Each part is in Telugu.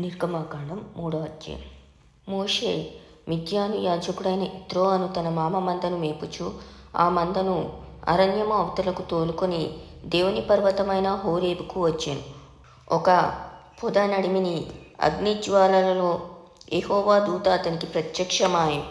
నిర్గమాకాండం మూడో అధ్యాయం. మోషే మిథ్యాను యాజకుడైన ఇత్రో అను తన మామ మందను మేపుచు ఆ మందను అరణ్యము అవతలకు తోలుకొని దేవుని పర్వతమైన హోరేబుకు వచ్చాను. ఒక పొద నడిమిని అగ్నిజ్వాలలలో ఎహోవా దూత అతనికి ప్రత్యక్షమాయను.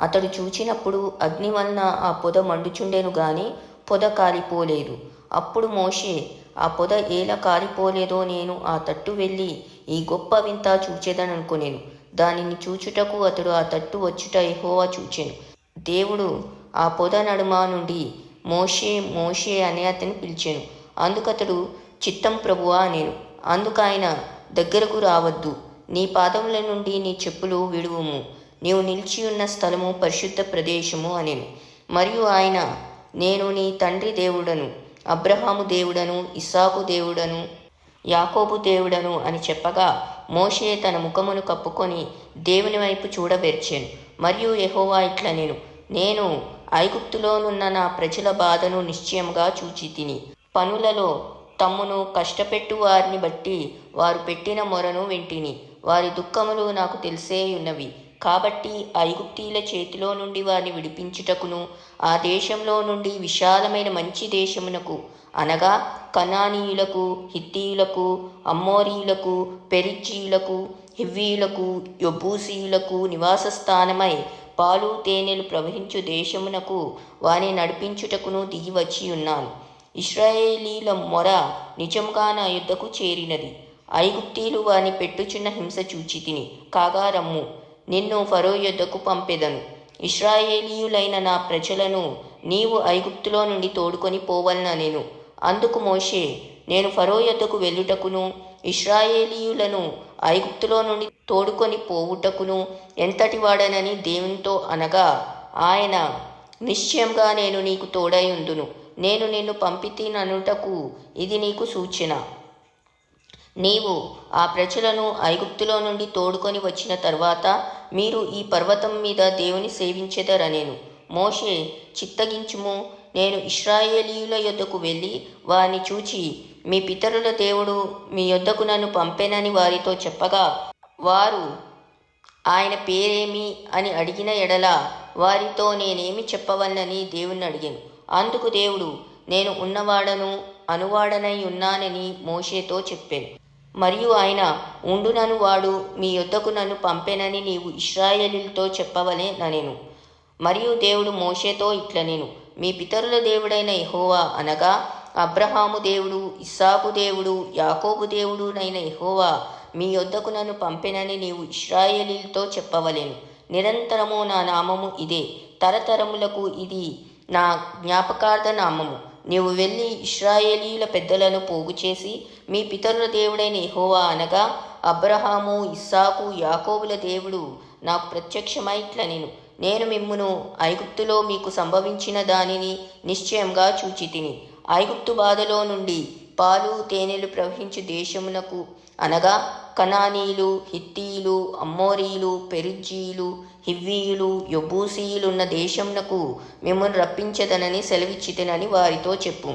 అతడు చూచినప్పుడు అగ్ని వలన ఆ పొద మండుచుండెను గాని పొద కాలిపోలేదు. అప్పుడు మోషే ఆ పొద ఎలా కాలిపోలేదో నేను ఆ తట్టు వెళ్ళి ఈ గొప్ప వింత చూచేదననుకొనేను. దానిని చూచుటకు అతడు ఆ తట్టు వచ్చుట ఎహోవా చూచెను. దేవుడు ఆ పొద నడుమ నుండి మోషే మోషే అనే అతని పిలిచాను. అందుకతడు చిత్తం ప్రభువా నేను అందుకు ఆయన దగ్గరకు రావద్దు. నీ పాదముల నుండి నీ చెప్పులు విడువుము. నీవు నిలిచి ఉన్న స్థలము పరిశుద్ధ ప్రదేశము అనేను. మరియు ఆయన నేను నీ తండ్రి దేవుడను. అబ్రహాము దేవుడను ఇస్సాకు దేవుడను యాకోబు దేవుడను అని చెప్పగా మోషే తన ముఖమును కప్పుకొని దేవుని వైపు చూడబెర్చాను. మరియు ఎహోవా ఇట్లా నేను నేను ఐగుప్తులోనున్న నా ప్రజల బాధను నిశ్చయముగా చూచి తిని పనులలో తమ్మును కష్టపెట్టు వారిని బట్టి వారు పెట్టిన మొరను వింటిని. వారి దుఃఖములు నాకు తెలిసే ఉన్నవి కాబట్టి ఐగుప్తీల చేతిలో నుండి వారిని విడిపించుటకును ఆ దేశంలో నుండి విశాలమైన మంచి దేశమునకు అనగా కనానీయులకు హిత్తీయులకు అమ్మోరీయులకు పెరిచీయులకు హివ్వీయులకు యొబ్బూసీయులకు నివాస స్థానమై పాలు తేనెలు ప్రవహించు దేశమునకు వాని నడిపించుటకును దిగి వచ్చి ఉన్నాను. ఇస్రాయేలీల మొర నిజముగా నా యుద్ధకు చేరినది. ఐగుప్తీలు వాని పెట్టుచున్న హింస చూచి తిని కాగా రమ్ము. నిన్ను ఫరో యుద్ధకు పంపెదను. ఇస్రాయేలీయులైన నా ప్రజలను నీవు ఐగుప్తులో నుండి తోడుకొని పోవలన నేను. అందుకు మోషే నేను ఫరో యొద్దకు వెళ్ళుటకును ఇస్రాయేలీయులను ఐగుప్తులో నుండి తోడుకొని పోవుటకును ఎంతటి వాడనని దేవునితో అనగా ఆయన నిశ్చయంగా నేను నీకు తోడై ఉందును. నేను నిన్ను పంపితీననుటకు ఇది నీకు సూచన. నీవు ఆ ప్రజలను ఐగుప్తులో నుండి తోడుకొని వచ్చిన తర్వాత మీరు ఈ పర్వతం మీద దేవుని సేవించెదరనేను. మోషే చిత్తగించుము. నేను ఇస్రాయేలీయుల యొద్దకు వెళ్ళి వారిని చూచి మీ పితరుల దేవుడు మీ యొద్దకు నన్ను పంపెనని వారితో చెప్పగా వారు ఆయన పేరేమి అని అడిగిన ఎడల వారితో నేనేమి చెప్పవలనని దేవుణ్ణి అడిగాను. అందుకు దేవుడు నేను ఉన్నవాడను అనువాడనై ఉన్నానని మోషేతో చెప్పాను. మరియు ఆయన ఉండునను వాడు మీ యొద్దకు నన్ను పంపెనని నీవు ఇస్రాయేలీలతో చెప్పవలే నేను మరియు దేవుడు మోషేతో ఇట్ల నేను మీ పితరుల దేవుడైన ఎహోవా అనగా అబ్రహాము దేవుడు ఇస్సాకు దేవుడు యాకోబు దేవుడు నైన ఎహోవా మీ యొద్దకు నన్ను పంపెనని నీవు ఇస్రాయేలీలతో చెప్పవలేను. నిరంతరము నా నామము ఇదే తరతరములకు ఇది నా జ్ఞాపకార్థ నామము. నీవు వెళ్ళి ఇస్రాయేలీల పెద్దలను పోగు చేసి మీ పితరుల దేవుడైన ఇహోవా అనగా అబ్రహాము ఇస్సాకు యాకోబుల దేవుడు నాకు ప్రత్యక్షమై నేను నేను మిమ్మును ఐగుప్తులో మీకు సంభవించిన దానిని నిశ్చయంగా చూచి తిని ఐగుప్తు బాధలో నుండి పాలు తేనెలు ప్రవహించు దేశమునకు అనగా కనానీలు హిత్తీలు అమ్మోరీలు పెరిజీలు హివ్వీయులు యొబ్బూసీయులున్న దేశమునకు మిమ్మల్ని రప్పించదనని సెలవిచ్చితనని వారితో చెప్పు.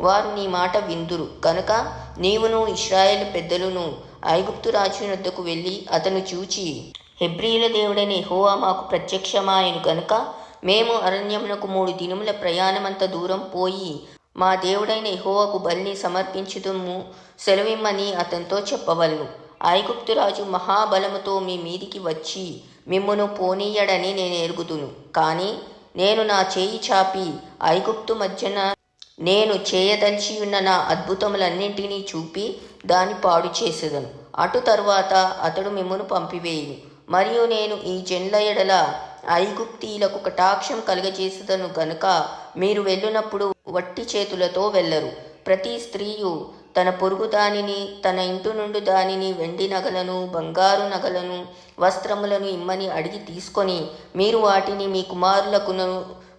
వారు నీ మాట విందురు. కనుక నీవును ఇస్రాయేల్ పెద్దలను ఐగుప్తు రాజు వద్దకు వెళ్ళి అతను చూచి హెబ్రియుల దేవుడైన హోవా మాకు ప్రత్యక్షమాయను కనుక మేము అరణ్యమునకు మూడు దినముల ప్రయాణమంత దూరం పోయి మా దేవుడైన ఎహోవకు బలిని సమర్పించుదుము సెలవిమ్మని అతనితో చెప్పవలను. ఐగుప్తు రాజు మహాబలముతో మీ మీదికి వచ్చి మిమ్మును పోనీయడని నేను ఎరుగుదును. కానీ నేను నా చేయి చాపి ఐగుప్తు మధ్యన నేను చేయదలిచి ఉన్న నా అద్భుతములన్నింటినీ చూపి దాన్ని పాడు చేసేదను. అటు తరువాత అతడు మిమ్మును పంపివేయును. మరియు నేను ఈ జన్ల ఎడల ఐగుప్తీలకు కటాక్షం కలుగజేసేదను గనుక మీరు వెళ్ళినప్పుడు వట్టి చేతులతో వెళ్ళరు. ప్రతి స్త్రీయు తన పొరుగు దానిని తన ఇంటి నుండి దానిని వెండి నగలను బంగారు నగలను వస్త్రములను ఇమ్మని అడిగి తీసుకొని మీరు వాటిని మీ కుమారులకును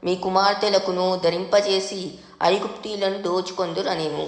మీ కుమార్తెలకును ధరింపజేసి ఐగుప్తీలను దోచుకొందురనేను.